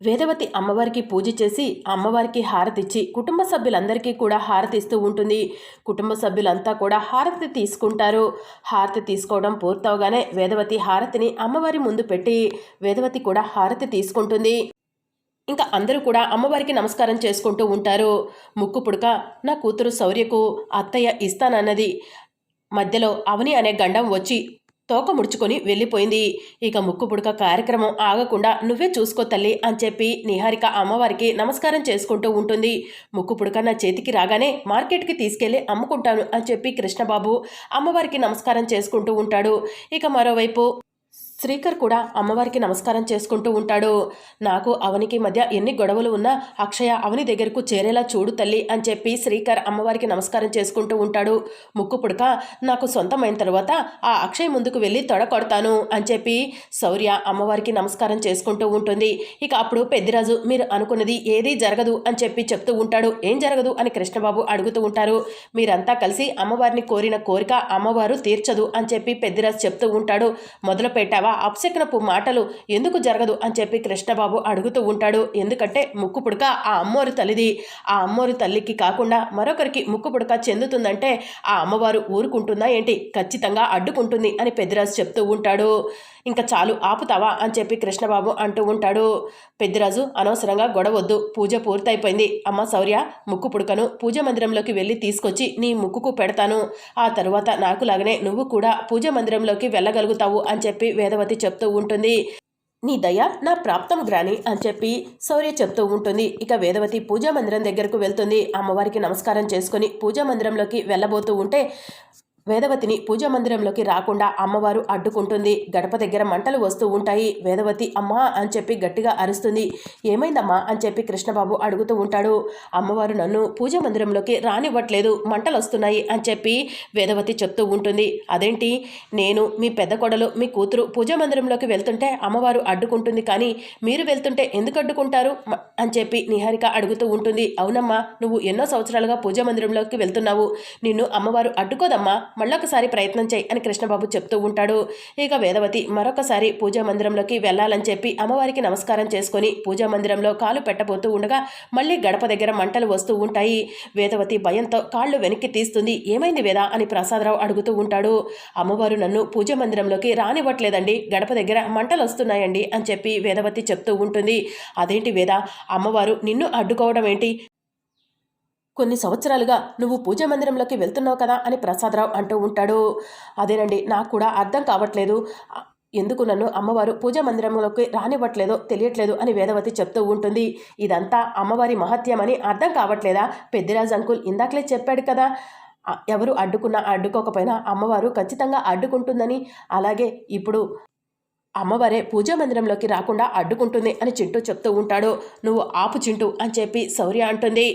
వేదవతి అమ్మవారికి పూజ చేసి అమ్మవారికి హారతిచ్చి కుటుంబ సభ్యులందరికీ కూడా హారతి ఇస్తూ ఉంటుంది. కుటుంబ సభ్యులంతా కూడా హారతి తీసుకుంటారు. హారతి తీసుకోవడం పూర్తవగానే వేదవతి హారతిని అమ్మవారి ముందు పెట్టి వేదవతి కూడా హారతి తీసుకుంటుంది. ఇంకా అందరూ కూడా అమ్మవారికి నమస్కారం చేసుకుంటూ ఉంటారు. ముక్కు పుడక నా కూతురు శౌర్యకు అత్తయ్య ఇస్తానన్నది. మధ్యలో అవని అనే గండం వచ్చి తోక ముడుచుకొని వెళ్ళిపోయింది. ఇక ముక్కు పుడక కార్యక్రమం ఆగకుండా నువ్వే చూసుకో తల్లి అని చెప్పి నిహారిక అమ్మవారికి నమస్కారం చేసుకుంటూ ఉంటుంది. ముక్కు పుడక నా చేతికి రాగానే మార్కెట్కి తీసుకెళ్ళి అమ్ముకుంటాను అని చెప్పి కృష్ణబాబు అమ్మవారికి నమస్కారం చేసుకుంటూ ఉంటాడు. ఇక మరోవైపు శ్రీకర్ కూడా అమ్మవారికి నమస్కారం చేసుకుంటూ ఉంటాడు. నాకు అవనికి మధ్య ఎన్ని గొడవలు ఉన్నా అక్షయ అవని దగ్గరకు చేరేలా చూడు తల్లి అని చెప్పి శ్రీకర్ అమ్మవారికి నమస్కారం చేసుకుంటూ ఉంటాడు. ముక్కు పుడక నాకు సొంతమైన తర్వాత ఆ అక్షయ్ ముందుకు వెళ్ళి తొడ కొడతాను అని చెప్పి శౌర్య అమ్మవారికి నమస్కారం చేసుకుంటూ ఉంటుంది. ఇక అప్పుడు పెద్దిరాజు మీరు అనుకున్నది ఏదీ జరగదు అని చెప్పి చెప్తూ ఉంటాడు. ఏం జరగదు అని కృష్ణబాబు అడుగుతూ ఉంటారు. మీరంతా కలిసి అమ్మవారిని కోరిన కోరిక అమ్మవారు తీర్చదు అని చెప్పి పెద్దిరాజు చెప్తూ ఉంటాడు. మొదలు పెట్టావా అప్సెక్నపు మాటలు ఎందుకు జరగదు అని చెప్పి కృష్ణబాబు అడుగుతూ ఉంటాడు. ఎందుకంటే ముక్కు పుడక ఆ అమ్మోరు తల్లిది. ఆ అమ్మోరు తల్లికి కాకుండా మరొకరికి ముక్కు పుడక చెందుతుందంటే ఆ అమ్మవారు ఊరుకుంటుందా ఏంటి? ఖచ్చితంగా అడ్డుకుంటుంది అని పెద్దిరాజు చెప్తూ ఉంటాడు. ఇంకా చాలు ఆపుతావా అని చెప్పి కృష్ణబాబు అంటూ ఉంటాడు. పెద్దిరాజు అనవసరంగా గొడవద్దు పూజ పూర్తయిపోయింది. అమ్మ శౌర్య ముక్కు పుడకను పూజ మందిరంలోకి వెళ్ళి తీసుకొచ్చి నీ ముక్కుకు పెడతాను. ఆ తరువాత నాకు లాగానే నువ్వు కూడా పూజ మందిరంలోకి వెళ్ళగలుగుతావు అని చెప్పి వేద వేదవతి చెప్తూ ఉంటుంది నీ దయ నా ప్రాప్తం గ్రాని అని చెప్పి శౌర్య చెప్తూ ఉంటుంది. ఇక వేదవతి పూజా మందిరం దగ్గరకు వెళ్తుంది. అమ్మవారికి నమస్కారం చేసుకుని పూజా మందిరంలోకి వెళ్ళబోతూ ఉంటే వేదవతిని పూజా మందిరంలోకి రాకుండా అమ్మవారు అడ్డుకుంటుంది. గడప దగ్గర మంటలు వస్తూ ఉంటాయి. వేదవతి అమ్మా అని చెప్పి గట్టిగా అరుస్తుంది. ఏమైందమ్మా అని చెప్పి కృష్ణబాబు అడుగుతూ ఉంటాడు. అమ్మవారు నన్ను పూజా మందిరంలోకి రానివ్వట్లేదు. మంటలు వస్తున్నాయి అని చెప్పి వేదవతి చెప్తూ ఉంటుంది. అదేంటి? నేను మీ పెద్ద కొడలు మీ కూతురు పూజా మందిరంలోకి వెళ్తుంటే అమ్మవారు అడ్డుకుంటుంది. కానీ మీరు వెళ్తుంటే ఎందుకు అడ్డుకుంటారు? అని చెప్పి నిహారిక అడుగుతూ ఉంటుంది. అవునమ్మా నువ్వు ఎన్నో సంవత్సరాలుగా పూజా మందిరంలోకి వెళ్తున్నావు. నిన్ను అమ్మవారు అడ్డుకోదమ్మా. మళ్ళొకసారి ప్రయత్నం చేయి అని కృష్ణబాబు చెప్తూ ఉంటాడు. ఇక వేదవతి మరొకసారి పూజా మందిరంలోకి వెళ్ళాలని చెప్పి అమ్మవారికి నమస్కారం చేసుకొని పూజా మందిరంలో కాలు పెట్టబోతూ ఉండగా మళ్ళీ గడప దగ్గర మంటలు వస్తూ ఉంటాయి. వేదవతి భయంతో కాళ్ళు వెనక్కి తీస్తుంది. ఏమైంది వేద అని ప్రసాదరావు అడుగుతూ ఉంటాడు. అమ్మవారు నన్ను పూజా మందిరంలోకి రానివ్వట్లేదండి. గడప దగ్గర మంటలు వస్తున్నాయండి అని చెప్పి వేదవతి చెప్తూ ఉంటుంది. అదేంటి వేద? అమ్మవారు నిన్ను అడ్డుకోవడం ఏంటి? కొన్ని సంవత్సరాలుగా నువ్వు పూజా మందిరంలోకి వెళ్తున్నావు కదా అని ప్రసాదరావు అంటూ ఉంటాడు. అదేనండి నాకు కూడా అర్థం కావట్లేదు. ఎందుకు నన్ను అమ్మవారు పూజా మందిరంలోకి రానివ్వట్లేదో తెలియట్లేదు అని వేదవతి చెప్తూ ఉంటుంది. ఇదంతా అమ్మవారి మహత్యమని అర్థం కావట్లేదా? పెద్దిరాజు అంకుల్ ఇందాకలే చెప్పాడు కదా. ఎవరు అడ్డుకున్నా అడ్డుకోకపోయినా అమ్మవారు ఖచ్చితంగా అడ్డుకుంటుందని. అలాగే ఇప్పుడు అమ్మవారే పూజా మందిరంలోకి రాకుండా అడ్డుకుంటుంది అని చింటూ చెప్తూ ఉంటాడు. నువ్వు ఆపు చింటూ అని చెప్పి శౌర్య అంటుంది.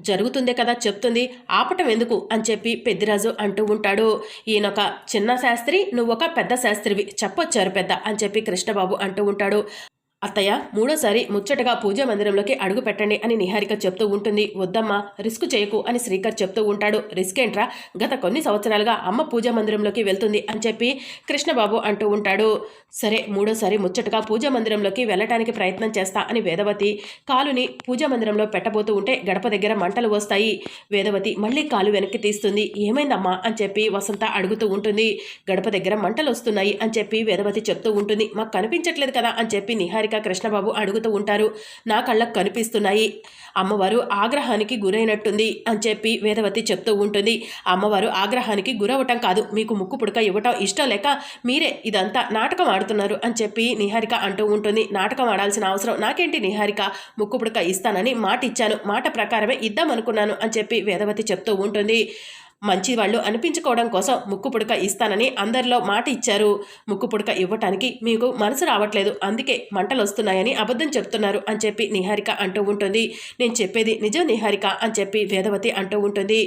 జరుగుతుందే కదా చెప్తుంది. ఆపటం ఎందుకు? అని చెప్పి పెద్దిరాజు అంటూ ఉంటాడు. ఈయనొక చిన్న శాస్త్రి నువ్వొక పెద్ద శాస్త్రివి. చెప్పొచ్చారు పెద్ద అని చెప్పి కృష్ణబాబు అంటూ ఉంటాడు. అత్తయ్య మూడోసారి ముచ్చటగా పూజా మందిరంలోకి అడుగు పెట్టండి అని నిహారిక చెప్తూ ఉంటుంది. వద్దమ్మా రిస్క్ చేయకు అని శ్రీకర్ చెప్తూ ఉంటాడు. రిస్క్ ఏంట్రా? గత కొన్ని సంవత్సరాలుగా అమ్మ పూజా మందిరంలోకి వెళ్తుంది అని చెప్పి కృష్ణబాబు అంటూ ఉంటాడు. సరే మూడోసారి ముచ్చటగా పూజా మందిరంలోకి వెళ్ళటానికి ప్రయత్నం చేస్తా అని వేదవతి కాలుని పూజా మందిరంలో పెట్టబోతూ ఉంటే గడప దగ్గర మంటలు వస్తాయి. వేదవతి మళ్ళీ కాలు వెనక్కి తీస్తుంది. ఏమైందమ్మా? అని చెప్పి వసంత అడుగుతూ ఉంటుంది. గడప దగ్గర మంటలు వస్తున్నాయి అని చెప్పి వేదవతి చెప్తూ ఉంటుంది. మాకు కనిపించట్లేదు కదా అని చెప్పి నిహారిక కృష్ణబాబు అడుగుతూ ఉంటారు నా కళ్ళకు కనిపిస్తున్నాయి. అమ్మవారు ఆగ్రహానికి గురైనట్టుంది అని చెప్పి వేదవతి చెప్తూ ఉంటుంది. అమ్మవారు ఆగ్రహానికి గురవటం కాదు మీకు ముక్కు పుడక ఇవ్వటం ఇష్టం లేక మీరే ఇదంతా నాటకం ఆడుతున్నారు అని చెప్పి నిహారిక అంటూ ఉంటుంది. నాటకం ఆడాల్సిన అవసరం నాకేంటి నిహారిక? ముక్కు పుడక ఇస్తానని మాట ఇచ్చాను మాట ప్రకారమే ఇద్దాం అనుకున్నాను అని చెప్పి వేదవతి చెప్తూ ఉంటుంది. మంచి వాళ్ళు అనిపించుకోవడం కోసం ముక్కు పుడక ఇస్తానని అందరిలో మాట ఇచ్చారు. ముక్కు పుడక ఇవ్వటానికి మీకు మనసు రావట్లేదు. అందుకే మంటలు వస్తున్నాయని అబద్ధం చెప్తున్నారు అని చెప్పి నిహారిక అంటూ ఉంటుంది. నేను చెప్పేది నిజం నిహారిక అని చెప్పి వేదవతి అంటూ ఉంటుంది.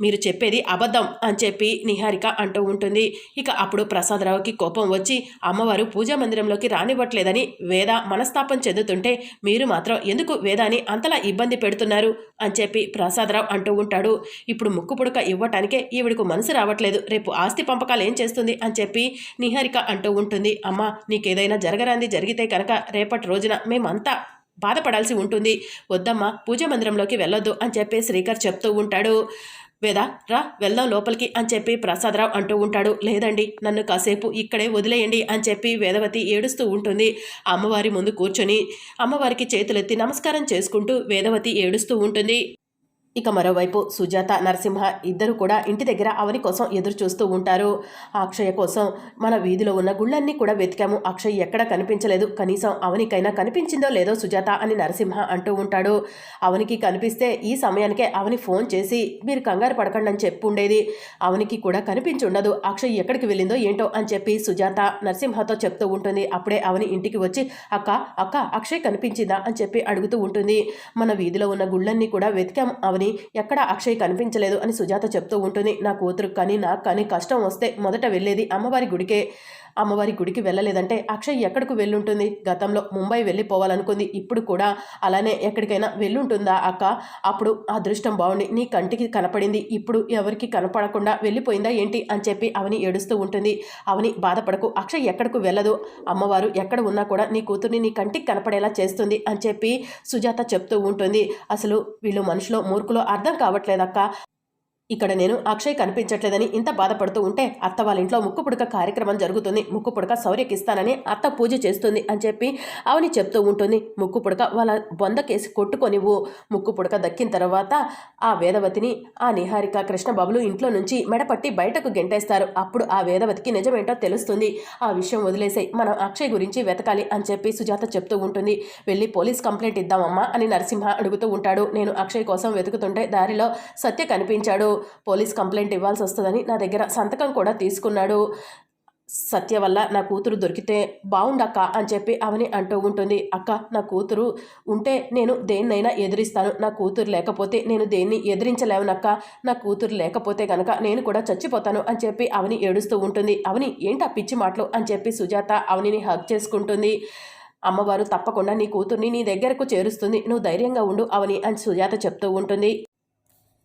మీరు చెప్పేది అబద్ధం అని చెప్పి నిహారిక అంటూ ఉంటుంది. ఇక అప్పుడు ప్రసాదరావుకి కోపం వచ్చి అమ్మవారు పూజా మందిరంలోకి రానివ్వట్లేదని వేద మనస్తాపం చెందుతుంటే మీరు మాత్రం ఎందుకు వేదాని అంతలా ఇబ్బంది పెడుతున్నారు అని చెప్పి ప్రసాదరావు అంటూ ఉంటాడు. ఇప్పుడు ముక్కు పుడక ఇవ్వటానికే ఈవిడకు మనసు రావట్లేదు. రేపు ఆస్తి పంపకాలు ఏం చేస్తుంది అని చెప్పి నిహారిక అంటూ ఉంటుంది. అమ్మ నీకేదైనా జరగరాంది జరిగితే కనుక రేపటి రోజున మేమంతా బాధపడాల్సి ఉంటుంది. వద్దమ్మా పూజ మందిరంలోకి వెళ్ళొద్దు అని చెప్పి శ్రీకర్ చెప్తూ ఉంటాడు. వేద? రా వెళ్దాం లోపలికి అని చెప్పి ప్రసాదరావు అంటూ ఉంటాడు. లేదండి నన్ను కాసేపు ఇక్కడే వదిలేయండి అని చెప్పి వేదవతి ఏడుస్తూ ఉంటుంది. అమ్మవారి ముందు కూర్చొని అమ్మవారికి చేతులెత్తి నమస్కారం చేసుకుంటూ వేదవతి ఏడుస్తూ ఉంటుంది. ఇక మరోవైపు సుజాత నరసింహ ఇద్దరు కూడా ఇంటి దగ్గర అవని కోసం ఎదురు చూస్తూ ఉంటారు. అక్షయ కోసం మన వీధిలో ఉన్న గుళ్ళన్నీ కూడా వెతికాము. అక్షయ్ ఎక్కడ కనిపించలేదు. కనీసం అవనికైనా కనిపించిందో లేదో సుజాత అని నరసింహ అంటూ ఉంటాడు. అవనికి కనిపిస్తే ఈ సమయానికే అవని ఫోన్ చేసి మీరు కంగారు పడకండి అని ఉండేది అవనికి కూడా కనిపించుండదు. అక్షయ్ ఎక్కడికి వెళ్ళిందో ఏంటో అని చెప్పి సుజాత నరసింహతో చెప్తూ ఉంటుంది. అప్పుడే అవని ఇంటికి వచ్చి అక్క అక్క అక్షయ్ కనిపించిందా? అని చెప్పి అడుగుతూ ఉంటుంది. మన వీధిలో ఉన్న గుళ్ళన్నీ కూడా వెతికాము. అవని అని ఎక్కడ అక్షయ్ కనిపించలేదు అని సుజాత చెప్తూ ఉంటుంది. నా కూతురు కానీ నాకు కానీ కష్టం వస్తే మొదట వెళ్ళేది అమ్మవారి గుడికే. అమ్మవారి గుడికి వెళ్ళలేదంటే అక్షయ్ ఎక్కడికి వెళ్ళుంటుంది? గతంలో ముంబై వెళ్ళిపోవాలనుకుంది. ఇప్పుడు కూడా అలానే ఎక్కడికైనా వెళ్ళుంటుందా అక్క? అప్పుడు అదృష్టం బాగుండి నీ కంటికి కనపడింది. ఇప్పుడు ఎవరికి కనపడకుండా వెళ్ళిపోయిందా ఏంటి? అని చెప్పి అవని ఏడుస్తూ ఉంటుంది. అవని బాధపడకు. అక్షయ్ ఎక్కడికి వెళ్ళదు. అమ్మవారు ఎక్కడ ఉన్నా కూడా నీ కూతుర్ని నీ కంటికి కనపడేలా చేస్తుంది అని చెప్పి సుజాత చెప్తూ ఉంటుంది. అసలు వీళ్ళు మనుషులో మూర్ఖులో అర్థం కావట్లేదక్క ఇక్కడ నేను అక్షయ్ కనిపించట్లేదని ఇంత బాధపడుతూ ఉంటే అత్త వాళ్ళ ఇంట్లో ముక్కు పుడక కార్యక్రమం జరుగుతుంది. ముక్కు పుడక శౌర్యకిస్తానని అత్త పూజ చేస్తుంది అని చెప్పి అవని చెప్తూ ఉంటుంది. ముక్కు పుడక వాళ్ళ బొందకేసి కొట్టుకొనివ్వు ముక్కు పుడక దక్కిన తర్వాత ఆ వేదవతిని ఆ నిహారిక కృష్ణబాబులు ఇంట్లో నుంచి మెడపట్టి బయటకు గెంటేస్తారు. అప్పుడు ఆ వేదవతికి నిజమేంటో తెలుస్తుంది. ఆ విషయం వదిలేసాయి మనం అక్షయ్ గురించి వెతకాలి అని చెప్పి సుజాత చెప్తూ ఉంటుంది. వెళ్ళి పోలీస్ కంప్లైంట్ ఇద్దామమ్మా అని నరసింహ అడుగుతూ ఉంటాడు. నేను అక్షయ్ కోసం వెతుకుతుంటే దారిలో సత్య కనిపించాడు. పోలీస్ కంప్లైంట్ ఇవ్వాల్సి వస్తుందని నా దగ్గర సంతకం కూడా తీసుకున్నాడు. సత్య వల్ల నా కూతురు దొరికితే బాగుండక్క అని చెప్పి అవని అంటూ ఉంటుంది. అక్క నా కూతురు ఉంటే నేను దేన్నైనా ఎదిరిస్తాను. నా కూతురు లేకపోతే నేను దేన్ని ఎదిరించలేవనక్క నా కూతురు లేకపోతే కనుక నేను కూడా చచ్చిపోతాను అని చెప్పి అవని ఏడుస్తూ ఉంటుంది. అవని ఏంటి ఆ పిచ్చి మాటలు? అని చెప్పి సుజాత అవనిని హక్ చేసుకుంటుంది. అమ్మవారు తప్పకుండా నీ కూతుర్ని నీ దగ్గరకు చేరుస్తుంది. నువ్వు ధైర్యంగా ఉండు అవని అని సుజాత చెప్తూ ఉంటుంది.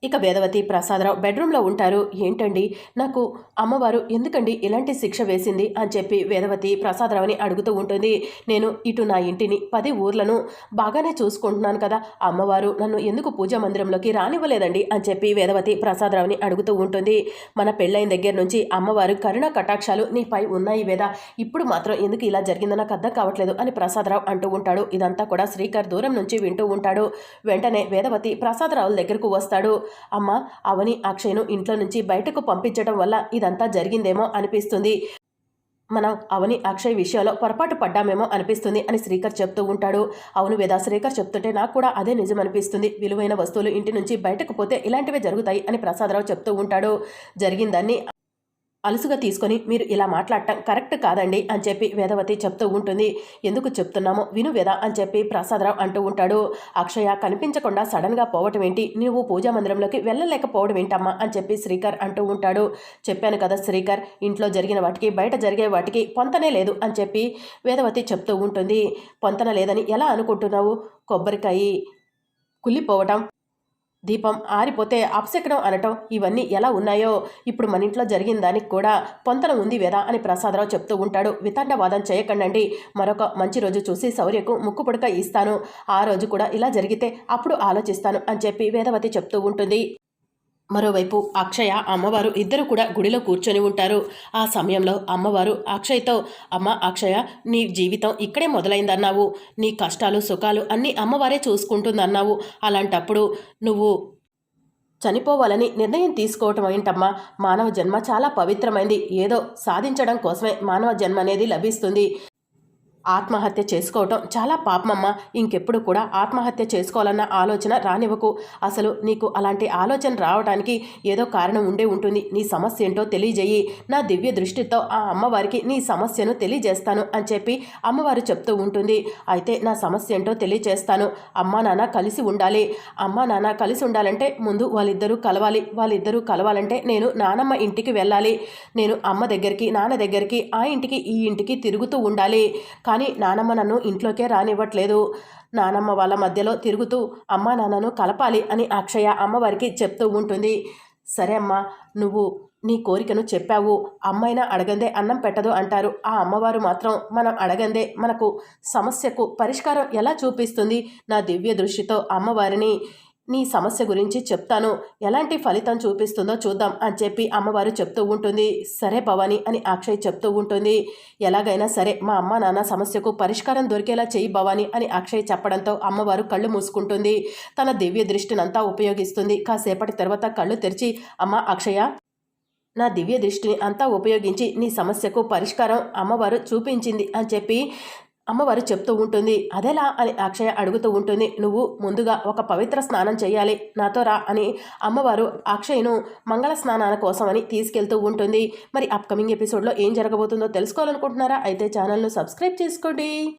ఇక వేదవతి ప్రసాదరావు బెడ్రూమ్లో ఉంటారు. ఏంటండి? నాకు అమ్మవారు ఎందుకండి ఇలాంటి శిక్ష వేసింది? అని చెప్పి వేదవతి ప్రసాదరావుని అడుగుతూ ఉంటుంది. నేను ఇటు నా ఇంటిని పది ఊర్లను బాగానే చూసుకుంటున్నాను కదా. అమ్మవారు నన్ను ఎందుకు పూజా మందిరంలోకి రానివ్వలేదండి? అని చెప్పి వేదవతి ప్రసాదరావుని అడుగుతూ ఉంటుంది. మన పెళ్ళైన దగ్గర నుంచి అమ్మవారు కరుణ కటాక్షాలు నీపై ఉన్నాయి వేద. ఇప్పుడు మాత్రం ఎందుకు ఇలా జరిగిందో నాకు అర్థం కావట్లేదు అని ప్రసాదరావు అంటూ ఉంటాడు. ఇదంతా కూడా శ్రీకర్ దూరం నుంచి వింటూ ఉంటాడు. వెంటనే వేదవతి ప్రసాదరావుల దగ్గరకు వస్తాడు. అమ్మ అవని అక్షయ్ను ఇంట్లో నుంచి బయటకు పంపించడం వల్ల ఇదంతా జరిగిందేమో అనిపిస్తుంది. మనం అవని అక్షయ్ విషయంలో పొరపాటు పడ్డామేమో అనిపిస్తుంది అని శ్రీకర్ చెప్తూ ఉంటాడు. అవును వేదా శ్రీకర్ చెప్తుంటే నాకు కూడా అదే నిజం అనిపిస్తుంది విలువైన వస్తువులు ఇంటి నుంచి బయటకు పోతే ఇలాంటివే జరుగుతాయి అని ప్రసాదరావు చెప్తూ ఉంటాడు. జరిగిందాన్ని అలుసుగా తీసుకొని మీరు ఇలా మాట్లాడటం కరెక్ట్ కాదండి అని చెప్పి వేదవతి చెప్తూ ఉంటుంది. ఎందుకు చెప్తున్నామో విను వేద అని చెప్పి ప్రసాదరావు అంటూ ఉంటాడు. అక్షయ కనిపించకుండా సడన్గా పోవటం ఏంటి? నువ్వు పూజా మందిరంలోకి వెళ్ళలేకపోవడం ఏంటమ్మా? అని చెప్పి శ్రీకర్ అంటూ ఉంటాడు. చెప్పాను కదా శ్రీకర్ ఇంట్లో జరిగిన వాటికి బయట జరిగే వాటికి పొంతనే లేదు అని చెప్పి వేదవతి చెప్తూ ఉంటుంది. పొంతన లేదని ఎలా అనుకుంటున్నావు? కొబ్బరికాయ కుళ్ళిపోవటం దీపం ఆరిపోతే అపశకనం అనటం ఇవన్నీ ఎలా ఉన్నాయో? ఇప్పుడు మన ఇంట్లో జరిగిన దానికి కూడా పొంతన ఉంది వేదా? అని ప్రసాదరావు చెప్తూ ఉంటాడు. వితండవాదం చేయకండి మరొక మంచి రోజు చూసి శౌర్యకు ముక్కు పుడక ఇస్తాను. ఆ రోజు కూడా ఇలా జరిగితే అప్పుడు ఆలోచిస్తాను అని చెప్పి వేదవతి చెప్తూ ఉంటుంది. మరోవైపు అక్షయ అమ్మవారు ఇద్దరు కూడా గుడిలో కూర్చొని ఉంటారు. ఆ సమయంలో అమ్మవారు అక్షయ్తో అమ్మ అక్షయ నీ జీవితం ఇక్కడే మొదలైందన్నావు. నీ కష్టాలు సుఖాలు అన్నీ అమ్మవారే చూసుకుంటుందన్నావు. అలాంటప్పుడు నువ్వు చనిపోవాలని నిర్ణయం తీసుకోవటం ఏంటమ్మా? మానవ జన్మ చాలా పవిత్రమైంది. ఏదో సాధించడం కోసమే మానవ జన్మ అనేది లభిస్తుంది. ఆత్మహత్య చేసుకోవటం చాలా పాపమమ్మ. ఇంకెప్పుడు కూడా ఆత్మహత్య చేసుకోవాలన్న ఆలోచన రానివ్వకు. అసలు నీకు అలాంటి ఆలోచన రావడానికి ఏదో కారణం ఉండే ఉంటుంది. నీ సమస్య ఏంటో తెలియజేయి. నా దివ్య దృష్టితో ఆ అమ్మవారికి నీ సమస్యను తెలియజేస్తాను అని చెప్పి అమ్మవారు చెప్తూ ఉంటుంది. అయితే నా సమస్య ఏంటో తెలియజేస్తాను. అమ్మా నాన్న కలిసి ఉండాలి. అమ్మా నాన్న కలిసి ఉండాలంటే ముందు వాళ్ళిద్దరూ కలవాలి. వాళ్ళిద్దరూ కలవాలంటే నేను నానమ్మ ఇంటికి వెళ్ళాలి. నేను అమ్మ దగ్గరికి నాన్న దగ్గరికి ఆ ఇంటికి ఈ ఇంటికి తిరుగుతూ ఉండాలి. కానీ నానమ్మ నన్ను ఇంట్లోకే రానివ్వట్లేదు. నానమ్మ వాళ్ళ మధ్యలో తిరుగుతూ అమ్మ నాన్నను కలపాలి అని అక్షయ అమ్మవారికి చెప్తూ ఉంటుంది. సరే అమ్మా నువ్వు నీ కోరికను చెప్పావు. అమ్మైనా అడగందే అన్నం పెట్టదు అంటారు. ఆ అమ్మవారు మాత్రం మనం అడగందే మనకు సమస్యకు పరిష్కారం ఎలా చూపిస్తుంది? నా దివ్య దృష్టితో అమ్మవారిని నీ సమస్య గురించి చెప్తాను. ఎలాంటి ఫలితం చూపిస్తుందో చూద్దాం అని చెప్పి అమ్మవారు చెప్తూ ఉంటుంది. సరే భవాని అని అక్షయ్ చెప్తూ ఉంటుంది. ఎలాగైనా సరే మా అమ్మ నాన్న సమస్యకు పరిష్కారం దొరికేలా చేయి భవాని అని అక్షయ్ చెప్పడంతో అమ్మవారు కళ్ళు మూసుకుంటుంది. తన దివ్య దృష్టినంతా ఉపయోగిస్తుంది. కాసేపటి తర్వాత కళ్ళు తెరిచి అమ్మ అక్షయ నా దివ్య దృష్టిని అంతా ఉపయోగించి నీ సమస్యకు పరిష్కారం అమ్మవారు చూపించింది అని చెప్పి అమ్మవారు చెప్తూ ఉంటుంది అదెలా? అని అక్షయ అడుగుతూ ఉంటుంది నువ్వు ముందుగా ఒక పవిత్ర స్నానం చేయాలి నాతో రా అని అమ్మవారు అక్షయ్ను మంగళ స్నానాల కోసమని తీసుకెళ్తూ ఉంటుంది. మరి అప్కమింగ్ ఎపిసోడ్లో ఏం జరగబోతుందో తెలుసుకోవాలనుకుంటున్నారా? అయితే ఛానల్ను సబ్స్క్రైబ్ చేసుకోండి.